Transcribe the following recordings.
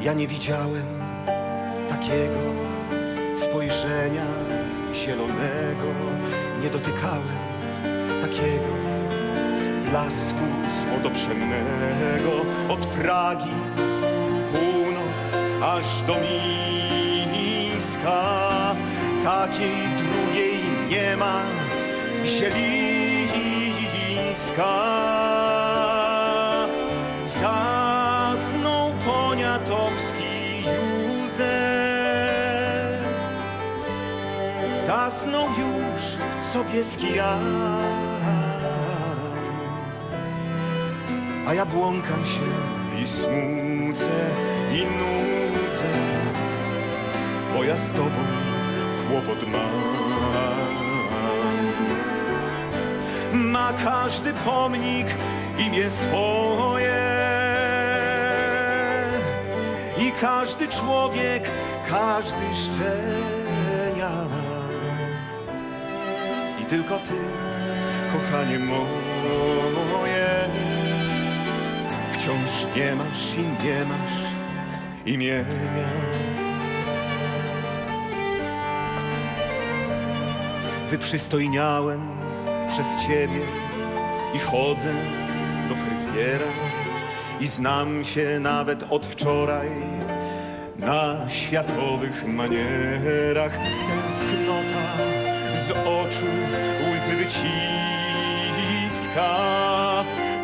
Ja nie widziałem takiego spojrzenia zielonego, nie dotykałem takiego blasku złotoprzemnego od Pragi północ aż do Mińska. Takiej drugiej nie ma zielińska. Poniatowski Józef, zasnął już Sobieski Jan. A ja błąkam się i smucę i nudzę, bo ja z tobą kłopot mam. Ma każdy pomnik imię swoje i każdy człowiek, każdy szczenia. I tylko ty, kochanie moje, wciąż nie masz i nie masz imienia. Wyprzystojniałem przez ciebie i chodzę do fryzjera i znam się nawet od wczoraj na światowych manierach. Tęsknota z oczu łzy wyciska.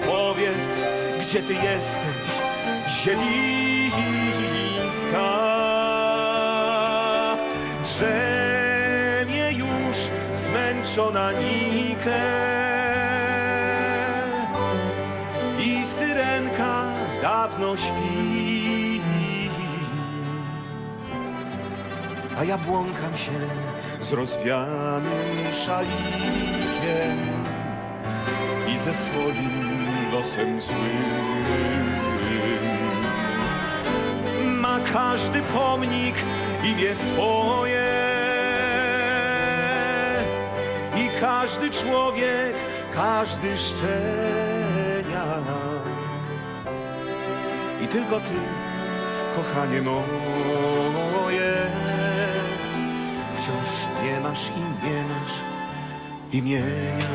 Powiedz, gdzie ty jesteś, zielińska? Drzemie już zmęczona Nike dawno śpi. A ja błąkam się z rozwianym szalikiem i ze swoim losem złym. Ma każdy pomnik imię swoje i każdy człowiek, każdy szczeniak. I tylko ty, kochanie moje, wciąż nie masz i nie masz imienia.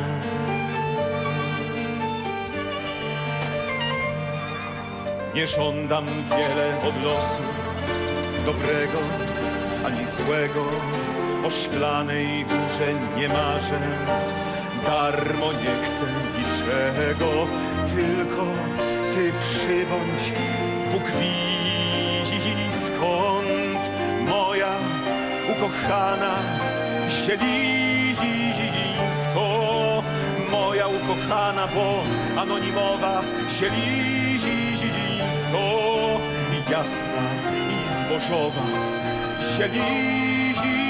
Nie żądam wiele od losu, dobrego ani złego. O szklanej górze nie marzę, darmo nie chcę niczego, tylko ty przybądź, Bóg widzi skąd moja ukochana zielińsko, moja ukochana, bo anonimowa zielińsko, jasna i zbożowa zielińsko.